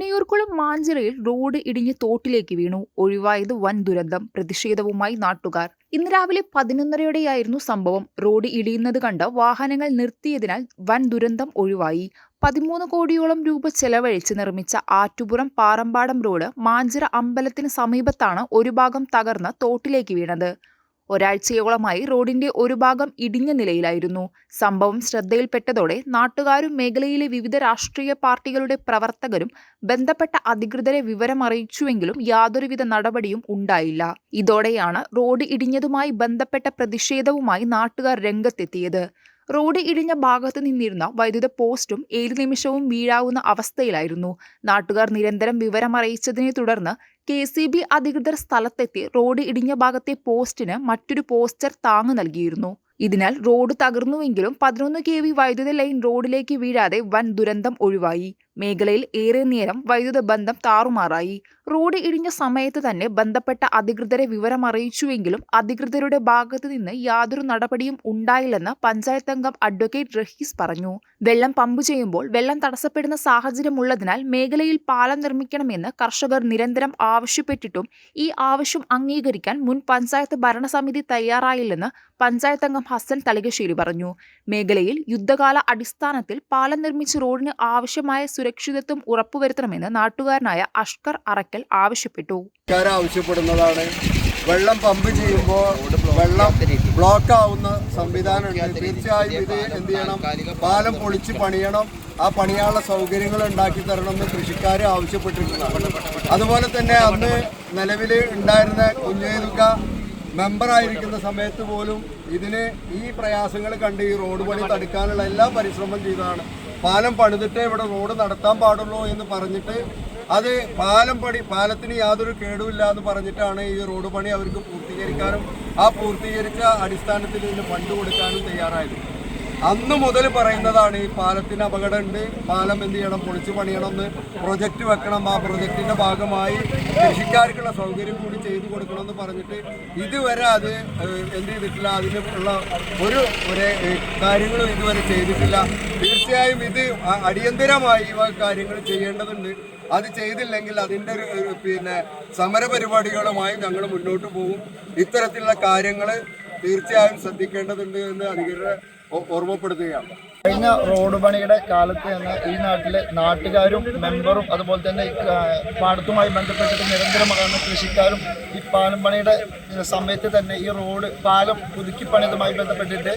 Punnayurkulam മാഞ്ചിറയിൽ road ഇടിഞ്ഞ് തോട്ടിലേക്ക് വീണു. ഒഴിവായത് വൻ ദുരന്തം. പ്രതിഷേധവുമായി നാട്ടുകാർ. ഇന്ന് രാവിലെ പതിനൊന്നരയോടെയായിരുന്നു സംഭവം. റോഡ് ഇടിയുന്നത് കണ്ട് വാഹനങ്ങൾ നിർത്തിയതിനാൽ വൻ ദുരന്തം ഒഴിവായി. പതിമൂന്ന് കോടിയോളം രൂപ ചെലവഴിച്ച് നിർമ്മിച്ച ആറ്റുപുറം പാറമ്പാടം റോഡ് മാഞ്ചിറ അമ്പലത്തിന് സമീപത്താണ് ഒരു ഭാഗം തകർന്ന് തോട്ടിലേക്ക് വീണത്. ഒരാഴ്ചയോളമായി റോഡിന്റെ ഒരു ഭാഗം ഇടിഞ്ഞ നിലയിലായിരുന്നു. സംഭവം ശ്രദ്ധയിൽപ്പെട്ടതോടെ നാട്ടുകാരും മേഖലയിലെ വിവിധ രാഷ്ട്രീയ പാർട്ടികളുടെ പ്രവർത്തകരും ബന്ധപ്പെട്ട അധികൃതരെ വിവരമറിയിച്ചുവെങ്കിലും യാതൊരുവിധ നടപടിയും ഉണ്ടായില്ല. ഇതോടെയാണ് റോഡ് ഇടിഞ്ഞതുമായി ബന്ധപ്പെട്ട പ്രതിഷേധവുമായി നാട്ടുകാർ രംഗത്തെത്തിയത്. റോഡ് ഇടിഞ്ഞ ഭാഗത്ത് നിന്നിരുന്ന വൈദ്യുത പോസ്റ്റും ഏതു നിമിഷവും വീഴാവുന്ന അവസ്ഥയിലായിരുന്നു. നാട്ടുകാർ നിരന്തരം വിവരമറിയിച്ചതിനെ തുടർന്ന് കെ സി ബി അധികൃതർ സ്ഥലത്തെത്തി റോഡ് ഇടിഞ്ഞ ഭാഗത്തെ പോസ്റ്റിന് മറ്റൊരു പോസ്റ്റർ താങ്ങു നൽകിയിരുന്നു. ഇതിനാൽ റോഡ് തകർന്നുവെങ്കിലും പതിനൊന്ന് കെ വി വൈദ്യുത ലൈൻ റോഡിലേക്ക് വീഴാതെ വൻ ദുരന്തം ഒഴിവായി. മേഖലയിൽ ഏറെ നേരം വൈദ്യുത ബന്ധം താറുമാറായി. റോഡ് ഇടിഞ്ഞ സമയത്ത് തന്നെ ബന്ധപ്പെട്ട അധികൃതരെ വിവരമറിയിച്ചുവെങ്കിലും അധികൃതരുടെ ഭാഗത്തു നിന്ന് യാതൊരു നടപടിയും ഉണ്ടായില്ലെന്ന് പഞ്ചായത്ത് അംഗം അഡ്വക്കേറ്റ് റഹീസ് പറഞ്ഞു. വെള്ളം പമ്പ് ചെയ്യുമ്പോൾ വെള്ളം തടസ്സപ്പെടുന്ന സാഹചര്യമുള്ളതിനാൽ മേഖലയിൽ പാലം നിർമ്മിക്കണമെന്ന് കർഷകർ നിരന്തരം ആവശ്യപ്പെട്ടിട്ടും ഈ ആവശ്യം അംഗീകരിക്കാൻ മുൻ പഞ്ചായത്ത് ഭരണസമിതി തയ്യാറായില്ലെന്ന് പഞ്ചായത്ത് അംഗം ഹസൻ തളികശ്ശേരി പറഞ്ഞു. മേഖലയിൽ യുദ്ധകാല അടിസ്ഥാനത്തിൽ പാലം നിർമ്മിച്ച് റോഡിന് ആവശ്യമായ സുരക്ഷിതത്വം ഉറപ്പുവരുത്തണമെന്ന് നാട്ടുകാരനായ അഷ്കർ അറക്കൽ ആവശ്യപ്പെട്ടു. ആവശ്യപ്പെടുന്നതാണ്. വെള്ളം പമ്പ് ചെയ്യുമ്പോൾ വെള്ളം ബ്ലോക്ക് ആവുന്ന സംവിധാനമുണ്ട്. തീർച്ചയായും ഇത് എന്ത് ചെയ്യണം? പാലം പൊളിച്ച് പണിയണം. ആ പണിയാനുള്ള സൗകര്യങ്ങൾ ഉണ്ടാക്കി എന്ന് കൃഷിക്കാർ ആവശ്യപ്പെട്ടിട്ടുണ്ട് അതുപോലെ തന്നെ അന്ന് നിലവിൽ ഉണ്ടായിരുന്ന കുഞ്ഞേതുക മെമ്പറായിരിക്കുന്ന സമയത്ത് പോലും ഇതിന് ഈ പ്രയാസങ്ങൾ കണ്ട് ഈ റോഡ് പണി തടുക്കാനുള്ള എല്ലാ പരിശ്രമം ചെയ്തതാണ്. പാലം പണിതിട്ടേ ഇവിടെ റോഡ് നടത്താൻ പാടുള്ളൂ എന്ന് പറഞ്ഞിട്ട് അത് പാലം പണി പാലത്തിന് യാതൊരു കേടുമില്ല എന്ന് പറഞ്ഞിട്ടാണ് ഈ റോഡ് പണി അവർക്ക് പൂർത്തീകരിക്കാനും ആ പൂർത്തീകരിച്ച അടിസ്ഥാനത്തിൽ ഇതിന് ഫണ്ട് കൊടുക്കാനും തയ്യാറായത്. അന്ന് മുതൽ പറയുന്നതാണ് ഈ പാലത്തിന് അപകടമുണ്ട്. പാലം എന്ത് ചെയ്യണം? പൊളിച്ചു പണിയണം എന്ന് പ്രൊജക്റ്റ് വെക്കണം. ആ പ്രൊജക്റ്റിന്റെ ഭാഗമായി കൃഷിക്കാർക്കുള്ള സൗകര്യം കൂടി ചെയ്തു കൊടുക്കണം എന്ന് പറഞ്ഞിട്ട് ഇതുവരെ അത് എന്ത് ചെയ്തിട്ടില്ല. അതിനുള്ള ഒരു ഒരു കാര്യങ്ങളും ഇതുവരെ ചെയ്തിട്ടില്ല. തീർച്ചയായും ഇത് അടിയന്തിരമായി ഇവ കാര്യങ്ങൾ ചെയ്യേണ്ടതുണ്ട്. അത് ചെയ്തില്ലെങ്കിൽ അതിന്റെ ഒരു പിന്നെ സമരപരിപാടികളുമായി ഞങ്ങൾ മുന്നോട്ട് പോകും. ഇത്തരത്തിലുള്ള കാര്യങ്ങൾ തീർച്ചയായും ശ്രദ്ധിക്കേണ്ടതുണ്ട് എന്ന് അധികൃതരെ ഓർമ്മപ്പെടുത്തുകയാണ്. കഴിഞ്ഞ റോഡ് പണിയുടെ കാലത്ത് തന്നെ ഈ നാട്ടിലെ നാട്ടുകാരും മെമ്പറും അതുപോലെ തന്നെ പാടത്തുമായി ബന്ധപ്പെട്ടിട്ട് നിരന്തരമാണ് കൃഷിക്കാരും ഈ പാലം പണിയുടെ സമയത്ത് തന്നെ ഈ റോഡ് പാലം പുതുക്കി പണിതുമായി ബന്ധപ്പെട്ടിട്ട്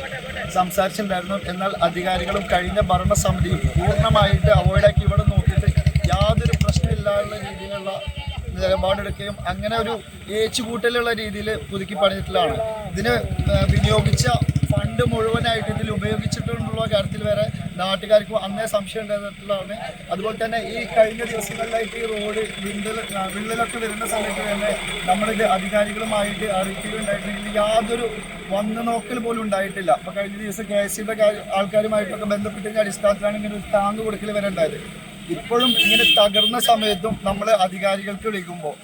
സംസാരിച്ചിട്ടുണ്ടായിരുന്നു. എന്നാൽ അധികാരികളും കഴിഞ്ഞ ഭരണസമിതിയും പൂർണമായിട്ട് അവോയ്ഡാക്കി ഇവിടെ നോക്കിയിട്ട് യാതൊരു പ്രശ്നമില്ലാത്ത രീതിയിലുള്ള നിലപാടെടുക്കുകയും അങ്ങനെ ഒരു ഏച്ചുകൂട്ടലുള്ള രീതിയിൽ പുതുക്കി പണിതിട്ടുള്ളതാണ്. ഇതിന് വിനിയോഗിച്ച ഫണ്ട് മുഴുവനായിട്ട് ഇതിൽ ഉപയോഗിച്ചിട്ടുള്ള കാര്യത്തിൽ വരെ നാട്ടുകാർക്ക് അന്നേ സംശയം ഉണ്ടായിട്ടുള്ളതാണ്. അതുപോലെ തന്നെ ഈ കഴിഞ്ഞ ദിവസങ്ങളിലായിട്ട് ഈ റോഡ് വിണ്ടൽ വിള്ളലൊക്കെ വരുന്ന സമയത്ത് തന്നെ നമ്മളിത് അധികാരികളുമായിട്ട് അറിയിക്കുകയുണ്ടായിട്ടുണ്ടെങ്കിൽ യാതൊരു വന്നു നോക്കൽ പോലും ഉണ്ടായിട്ടില്ല. അപ്പോൾ കഴിഞ്ഞ ദിവസം കെ എസ് സിയുടെ ആൾക്കാരുമായിട്ടൊക്കെ ബന്ധപ്പെട്ടതിന്റെ അടിസ്ഥാനത്തിലാണ് ഇങ്ങനെ ഒരു താങ്ങ് കൊടുക്കൽ വരെ ഉണ്ടായത്. ഇപ്പോഴും ഇങ്ങനെ തകർന്ന സമയത്തും നമ്മൾ അധികാരികൾക്ക് വിളിക്കുമ്പോൾ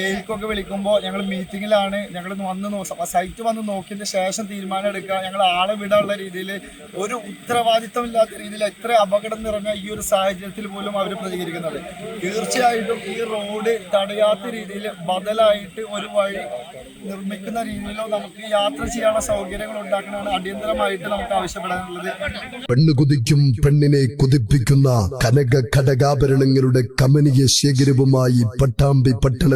എയിൽക്കൊക്കെ വിളിക്കുമ്പോൾ ഞങ്ങൾ മീറ്റിങ്ങിലാണ് ഞങ്ങൾ വന്ന് സൈറ്റ് വന്ന് നോക്കിയതിന് ശേഷം തീരുമാനം എടുക്കുക ഞങ്ങൾ ആളെ വിടാനുള്ള രീതിയിൽ ഒരു ഉത്തരവാദിത്തമില്ലാത്ത രീതിയിൽ എത്ര അപകടം നിറഞ്ഞ ഈ ഒരു സാഹചര്യത്തിൽ പോലും അവർ പ്രതികരിക്കുന്നത് തീർച്ചയായിട്ടും ഈ റോഡ് തടയാത്ത രീതിയിൽ ബദലായിട്ട് ഒരു വഴി നിർമ്മിക്കുന്ന രീതിയിലോ നമുക്ക് യാത്ര ചെയ്യാനുള്ള സൗകര്യങ്ങൾ ഉണ്ടാക്കണമെന്ന് അടിയന്തരമായിട്ട് നമുക്ക് ആവശ്യപ്പെടാനുള്ളത്. പെണ്ണ് കുതിക്കും പെണ്ണിനെ കുതിപ്പിക്കുന്ന കനക ഘടകാഭരണങ്ങളുടെ കമനീയ ശേഖരവുമായി പട്ടാമ്പി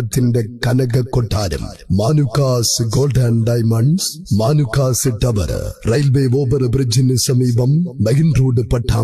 പട്ടണത്തിന്റെ കനക കൊട്ടാരം Manukkas gold and diamonds Manukkas tower railway over ബ്രിഡ്ജിന് സമീപം മെയിൻ റോഡ് പട്ടാമ്പി